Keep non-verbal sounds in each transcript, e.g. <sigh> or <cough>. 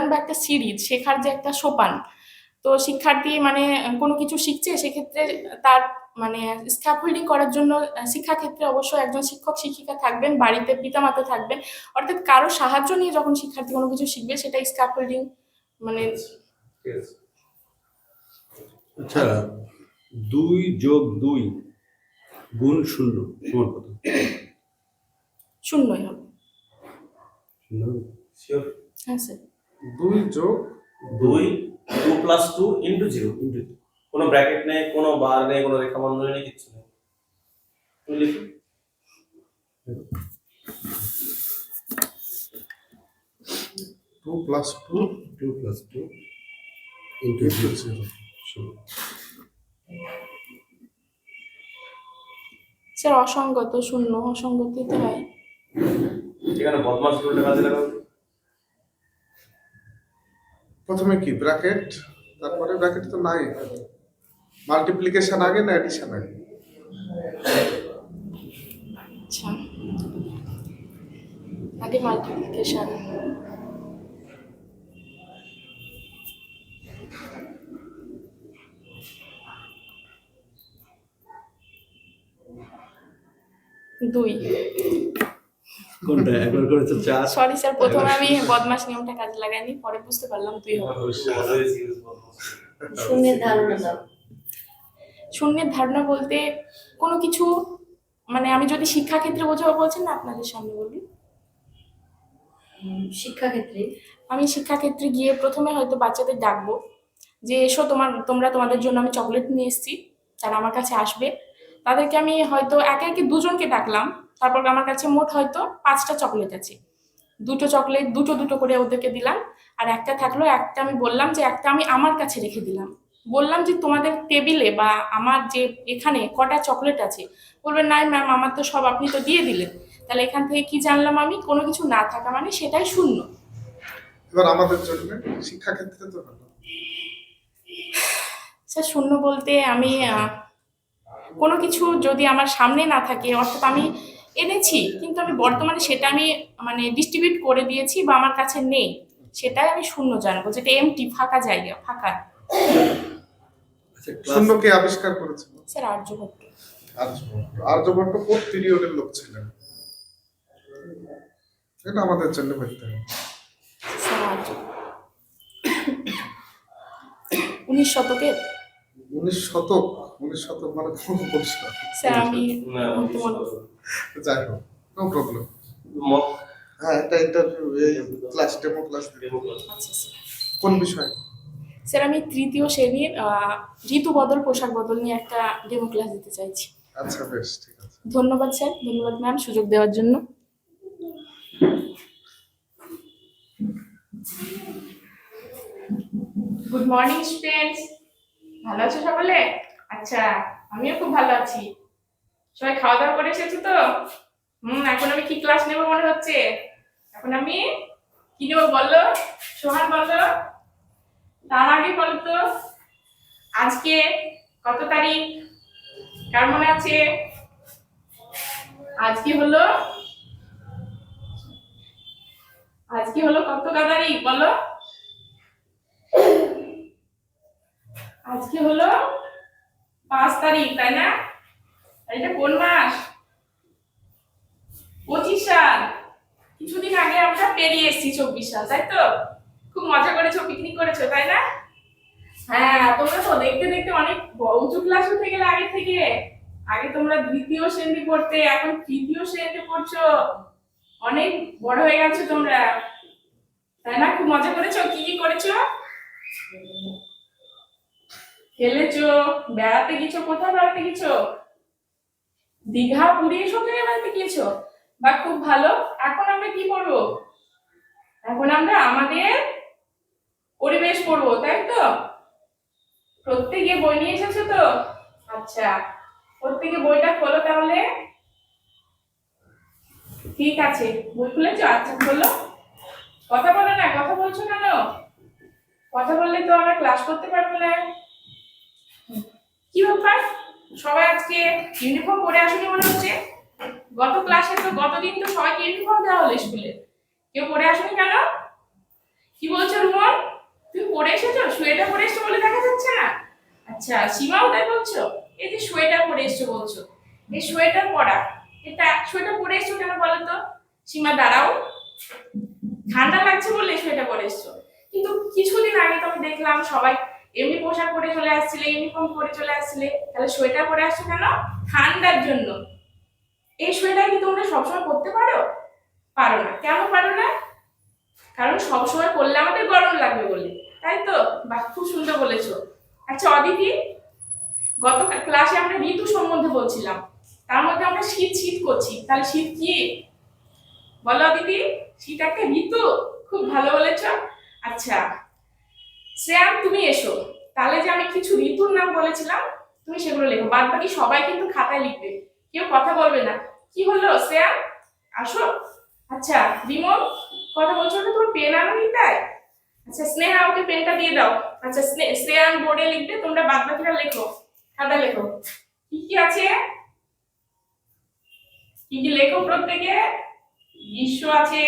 উড়ান বা একটা সিঁড়ি শেখার যে একটা সোপান। তো শিক্ষার্থী মানে কোনো কিছু শিখছে সেক্ষেত্রে তার মানে স্ক্যাফোল্ডিং করার জন্য শিক্ষাক্ষেত্রে অবশ্যই একজন শিক্ষক শিক্ষিকা থাকবেন বাড়িতে পিতামাতা থাকবেন। অর্থাৎ কারও সাহায্য নিয়ে যখন শিক্ষার্থী কোনো কিছু শিখবে সেটা স্ক্যাফোল্ডিং মানে আচ্ছা দুই যোগ দুই গুণ শূন্য সমান কত? শূন্যই হবে। শূন্য হ্যাঁ স্যার দুই যোগ দুই two plus two into zero কোনো ব্র্যাকেট নেই কোনো বার নেই কোনো রেখা বন্ধনী নেই কিচ্ছু নেই। তুমি লিখো। Two plus two two plus two into into zero zero sir অসঙ্গত শূন্য অসঙ্গতিতে হয়। এখানে বদমাস রুলটা কাজে লাগাও। প্রথমে কি ব্র্যাকেট তারপরে ব্র্যাকেট তো নাই। মাল্টিপ্লিকেশন আগে না এডিশন আগে? আচ্ছা। আগে মাল্টিপ্লিকেশন দুই। কোনটা? একবার করেছে চার সরি স্যার প্রথমে আমি বদমাস নিয়মটা কাজে লাগাইনি পরে বুঝতে পারলাম হবে। শূন্যের ধারণা শূন্যের ধারণা বলতে কোনো কিছু মানে আমি যদি শিক্ষাক্ষেত্রে বোঝাবো বলছেন না আপনাদের সামনে বলি শিক্ষাক্ষেত্রে? আমি শিক্ষাক্ষেত্রে গিয়ে প্রথমে হয়তো বাচ্চাদের ডাকবো যে এসো তোমার তোমরা তোমাদের জন্য আমি চকলেট নিয়ে এসেছি তারা আমার কাছে আসবে। তাদেরকে আমি হয়তো একে একে দুজনকে ডাকলাম তারপর আমার কাছে মোট হয়তো পাঁচটা চকলেট আছে। দুটো চকলেট দুটো দুটো করে ওদেরকে দিলাম। আর একটা থাকল একটা আমি বললাম যে একটা আমি আমার কাছে রেখে দিলাম। বললাম যে তোমাদের টেবিলে বা আমার যে এখানে কটা চকলেট আছে বলবেন নাই ম্যাম আমার তো সব আপনি তো দিয়ে দিলেন। তাহলে এখান থেকে কি জানলাম আমি? কোনো কিছু না থাকা মানে সেটাই শূন্য। এবার আমাদের জন্য শিক্ষাক্ষেত্রে তো স্যার শূন্য বলতে আমি কোনো কিছু যদি আমার সামনে না থাকে অর্থাৎ আমি এনেছি কিন্তু আমি বর্তমানে সেটা আমি মানে ডিস্ট্রিবিউট করে দিয়েছি বা আমার কাছে নেই। সেটাই আমি শূন্য জানব যেটা এমটি ফাঁকা জায়গা ফাঁকা। আচ্ছা ক্লাস শূন্য কে আবিষ্কার করেছিল স্যার আর্যভট্ট আর্যভট্ট আর্যভট্ট কোন পিরিয়ডের লোক ছিলেন? এটা আমাদের জন্য বলতে হবে। স্যার আর্য। উনিশ শতকের? উনিশ শতক উনিশ শতক মানে কোন বর্ষ স্যার আমি যাই হোক নো প্রবলেম হ্যাঁ এটা interview class demo class sir কোন বিষয়? স্যার আমি তৃতীয় শ্রেণির ঋতু বদল পোশাক বদল নিয়ে একটা ডেমো ক্লাস দিতে চাইছি। আচ্ছা বেশ ঠিক আছে। ধন্যবাদ স্যার ধন্যবাদ ম্যাম সুযোগ দেওয়ার জন্য। গুড মর্নিং স্টুডেন্টস ভালো আছো সকলে? আচ্ছা আমিও খুব ভালো আছি। সবাই খাওয়া দাওয়া করে এসেছ তো? হুম, এখন আমি কি ক্লাস নেব মনে হচ্ছে? এখন আমি কি নেব বলো? সোহান বলো। তার আগে বলো তো, আজকে কত তারিখ? কার মনে আছে? আজকে হলো আজকে হলো কত তারিখ বলো? আজকে হলো পাঁচ তারিখ, তাই না? এটা কোন মাস? পঁচিশ সাল। কিছুদিন আগে আমরা পেরিয়ে এসেছি চব্বিশ সাল, তাই তো? খুব মজা করেছ পিকনিক করেছ, তাই না? হ্যাঁ তোমরা তো দেখতে দেখতে অনেক উঁচু ক্লাস উঠে গেলে আগে থেকে। আগে তোমরা দ্বিতীয় শ্রেণি পড়তে, এখন তৃতীয় শ্রেণীতে পড়ছো। অনেক বড় হয়ে গেছো তোমরা। তাই না? খুব মজা করেছ? কি কি করেছ? খেলেছো, বেড়াতে গেছো, কোথায় বেড়াতে গেছো? দীঘা পুরী সব জায়গায় বেড়াতে গিয়েছো? বা খুব ভালো। এখন আমরা কি করব? এখন আমরা আমাদের পরিবেশ পড়ব তাই তো? প্রত্যেকে বই নিয়ে এসেছ তো? আচ্ছা প্রত্যেকে বইটা খোলো তাহলে। ঠিক আছে, বই খুলেছো? আচ্ছা খোলো। কথা বলো না, কথা বলছো কেন? কথা বললে তো আমরা ক্লাস করতে পারব না। কি ব্যাপার? সবাই আজকে ইউনিফর্ম পরে আসলে মনে হচ্ছে। গত ক্লাসে তো গতদিন তো সবাইকে ইউনিফর্ম দেওয়া হলো স্কুলে কেউ পরে আসেনি কেন? কি বলছো রুমন? তুমি পরে এসেছ? সোয়েটার পরে এসছো বলে দেখা যাচ্ছে না। আচ্ছা সীমাও তাই বলছো? এই যে সোয়েটার পরে এসছো বলছো। এই সোয়েটার পড়া এটা সোয়েটার পরে এসছো কেন বলো তো সীমা, দাঁড়াও। ঠান্ডা লাগছে বলে সোয়েটার পরে এসছো। কিন্তু কিছুদিন আগে তো আমি দেখলাম সবাই এমনি পোশাক পরে চলে আসছিলে ইউনিফর্ম পরে চলে আসছিলে, তাহলে সোয়েটার পরে আসছো কেন? ঠান্ডার জন্য। এই সোয়েটার কি তোমরা সবসময় পরতে পারো? পারো না। কেন পারো না? কারণ সবসময় পরলে আমাদের গরম লাগবে বলে। তাই তো? বা খুব সুন্দর বলেছ। আচ্ছা অদিতি, গত ক্লাসে আমরা ঋতু সম্বন্ধে বলছিলাম। তার মধ্যে আমরা শীত শীত করছি। তাহলে শীত কি? বলো অদিতি, শীত একটা ঋতু? খুব ভালো বলেছ। আচ্ছা শ্রেয়াম, তুমি এসো। তাহলে যে আমি কিছু ঋতুর নাম বলেছিলাম, তুমি সেগুলো লেখো। বাদ বাকি সবাই কিন্তু খাতায় লিখবে। কেউ কথা বলবে না। কি হলো শ্রেয়াম? আসো। আচ্ছা বিমল, কথা বলছো না? তোমার পেন আনো তাই? আচ্ছা স্নেহা, ওকে পেনটা দিয়ে দাও। আচ্ছা শ্রেয়ান বোর্ডে লিখবে, তোমরা বাদ বাকিরা লেখো। খাতা লেখো। কি কি আছে? কি কি লেখো প্রত্যেকে? গ্রীষ্ম আছে,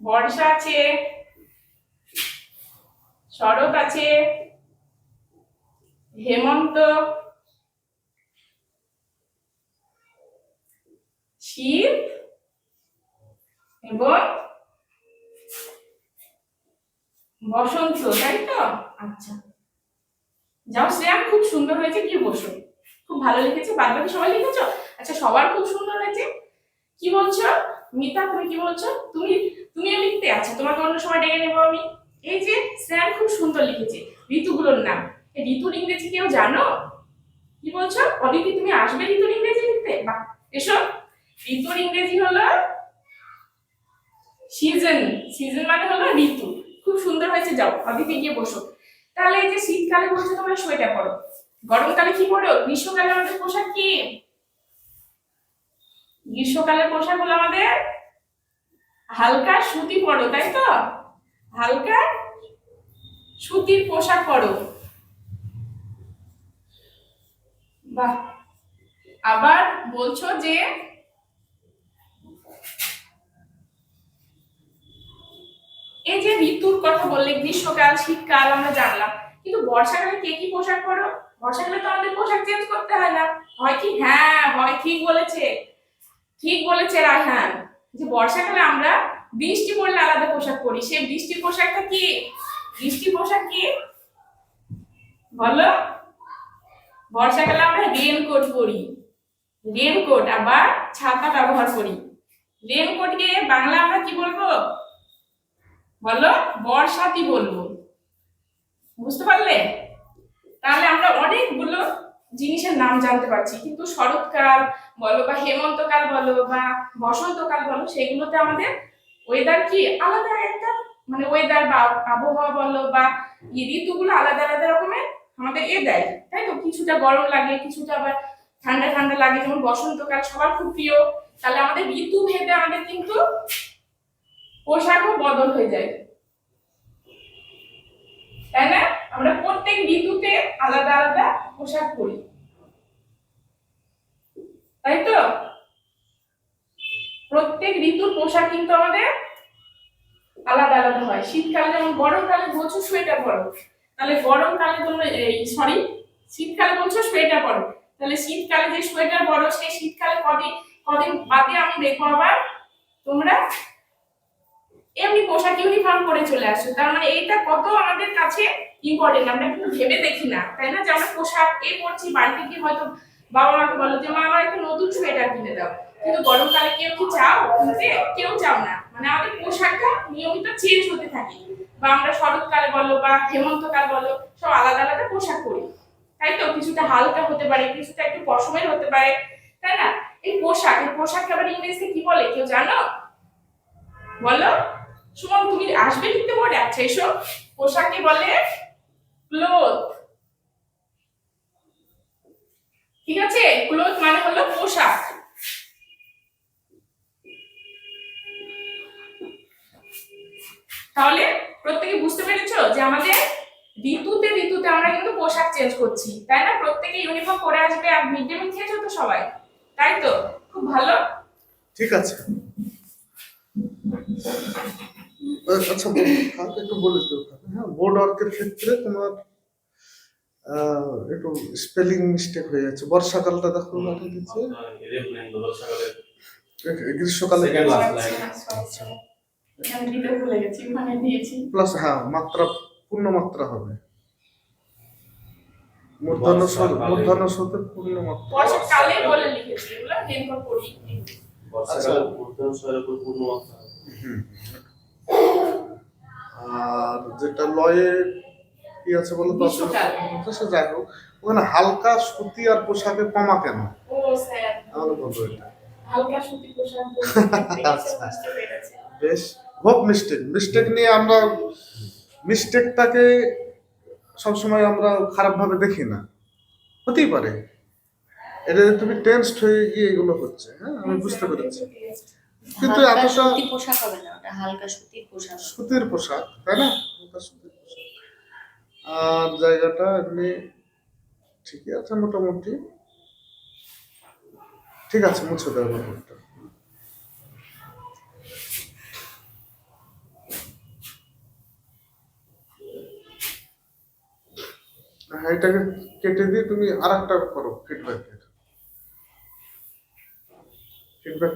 বর্ষা আছে শরৎ আছে হেমন্ত শীত এবং বসন্ত, তাই তো? আচ্ছা। যাও, শ্রেয়াম, খুব সুন্দর হয়েছে কি বসো। খুব ভালো লিখেছে বাদ বাকি সবাই লিখেছো? আচ্ছা সবার খুব সুন্দর হয়েছে। কি বলছো? মিতা, তুমি কি বলছো? তুমি তুমিও লিখতে আচ্ছা তোমাকে অন্য সময় ডেকে নেব আমি। এই যে স্যার খুব সুন্দর লিখেছে, ঋতুগুলোর নাম। ঋতুর ইংরেজি কেউ জানো? কি বলছো? অদিতি তুমি আসবে ঋতুর ইংরেজি লিখতে? বাহ এসো। ঋতুর ইংরেজি হলো সিজন সিজন মানে হলো ঋতু। খুব সুন্দর হয়েছে, যাও, অদিতি গিয়ে বসো। তাহলে এই যে শীতকালে বলছো তোমরা, সোয়েটার পরো। গরমকালে কি পরো? গ্রীষ্মকালে আমাদের পোশাক কি? গ্রীষ্মকালের পোশাক হলো আমাদের হালকা সুতি পরো, তাই তো? হালকা সুতির পোশাক পরো। বাহ। আবার বলছো যে এই যে ঋতুর কথা বললে, গ্রীষ্মকাল, শীতকাল, আমরা জানলাম। কিন্তু বর্ষাকালে কে কি পোশাক পরো? বর্ষাকালে তো আমাদের পোশাক চেঞ্জ করতে হয় না। হয় কি? হ্যাঁ হয়, ঠিক বলেছে। ঠিক বলেছে রায়হান। যে বর্ষাকালে আমরা বৃষ্টি পড়লে আলাদা পোশাক পরি। সেই বৃষ্টি পোশাকটা কি? বৃষ্টি পোশাক কি? বলো। বর্ষাকালে আমরা রেনকোট পরি। রেনকোট আবার ছাতা ব্যবহার করি। রেনকোটকে বাংলা আমরা কি বলব? বলো, বর্ষাতি বলব। বুঝতে পারলে? তাহলে আমরা অনেকগুলো জিনিসের নাম জানতে পারছি। কিন্তু শরৎকাল বলো বা হেমন্তকাল বলো বা বসন্তকাল বলো, সেগুলোতে আমাদের ওয়েদার কি আলাদা একটা? মানে ওয়েদার বা আবহাওয়া বলো বা ঋতুগুলো আলাদা আলাদা রকমের? আমাদের এ দেয়, তাই তো? কিছুটা গরম লাগে, কিছুটা আবার ঠান্ডা ঠান্ডা লাগে, যেমন বসন্তকাল সবার খুব প্রিয়। তাহলে আমাদের ঋতু ভেদে আমাদের কিন্তু পোশাকও বদল হয়ে যায়। তাই না? আমরা প্রত্যেক ঋতুতে আলাদা আলাদা পোশাক পরি। তাই তো? প্রত্যেক ঋতুর পোশাক কিন্তু আমাদের আলাদা আলাদা হয়। শীতকালে যেমন গরমকালে বলছো সোয়েটার পরো। তাহলে গরমকালে তোমরা এই সরি শীতকালে বলছো সোয়েটার পরো। তাহলে শীতকালে যে সোয়েটার পরো, সেই শীতকালে কদিন কদিন বাদে আমি দেখব আবার তোমরা এমনি পোশাক ইউনিফর্ম করে চলে আসো। তার মানে এইটা কত আমাদের কাছে ইম্পর্টেন্ট আমরা কিন্তু ভেবে দেখি না, তাই না? যে আমরা পোশাক এ পরছি, বাড়িতে গিয়ে হয়তো বাবা মাকে বলো যে, মা, আমার একটা নতুন সোয়েটার কিনে দাও। কিন্তু গরমকালে কেউ কি চাও? কিনতে কেউ চাও না। মানে আমাদের পোশাকটা নিয়মিত চেঞ্জ হতে থাকে। বা আমরা শরৎকালে বলো বা হেমন্তকাল বলো, সব আলাদা আলাদা পোশাক পরি। তাই তো? কিছুটা হালকা হতে পারে, কিছুটা একটু পশমের হতে পারে। তাই না? এই পোশাক, এই পোশাককে আবার ইংরেজিতে কি বলে? কেউ জানো? বলো। সুমন, তুমি আসবে লিখতে বোর্ডে আচ্ছা এসো। পোশাককে বলে ক্লোথ। ঠিক আছে? ক্লোথ মানে হলো পোশাক। তাহলে প্রত্যেকে বুঝতে পেরেছ যে আমাদের ঋতুতে ঋতুতে আমরা কিন্তু পোশাক চেঞ্জ করছি তাই না? প্রত্যেকে ইউনিফর্ম পরে আসবে আর মিড ডে মিল খেয়েছো তো সবাই তাই তো? খুব ভালো? ঠিক আছে। আচ্ছা কালকে একটু বলে দিও। হ্যাঁ বোর্ড ওয়ার্কের ক্ষেত্রে তোমার আহ, একটু স্পেলিং মিস্টেক হয়ে যাচ্ছে। বর্ষাকালটা দেখো ভালো দিচ্ছে। গ্রীষ্মকালে আচ্ছা, line. আচ্ছা, আচ্ছা। আমি দিতে ভুলে গেছি ওখানে দিয়েছি প্লাস হ্যাঁ মাত্রা পূর্ণ মাত্রা হবে। মূর্ধন্য স্বর মূর্ধন্য স্রোতের পূর্ণ মাত্রা বর্ষাকালে বলে লিখেছি এগুলো দিনভর পড়ি বর্ষাকালে মূর্ধন্য স্বরের উপর পূর্ণ মাত্রা আর যেটা লয়ে কি আছে বলো তো? সে যাই হোক। ওখানে হালকা সুতি আর পোশাকে কমা কেন? ও স্যার। আমাকে বলব এটা। হালকা সুতি পোশাক <laughs> আচ্ছা। বেশ। হোক মিস্টেক। মিস্টেক নিয়ে আমরা মিস্টেকটাকে সবসময় আমরা খারাপভাবে দেখি না। হতেই পারে। এটা তুমি টেন্সড হয়ে গিয়ে এগুলো হচ্ছে হ্যাঁ? আমি বুঝতে পেরেছি। কিন্তু এতটা পোশাক হবে না ওটা হালকা সুতির পোশাক সুতির পোশাক তাই না? হালকা সুতির পোশাক। আর জায়গাটা এমনি ঠিকই আছে মোটামুটি। ঠিক আছে মুছে দেওয়া ব্যাপারটা। হ্যাঁ এটাকে কেটে দিয়ে তুমি আর একটা করো ফিডব্যাকের ফিডব্যাক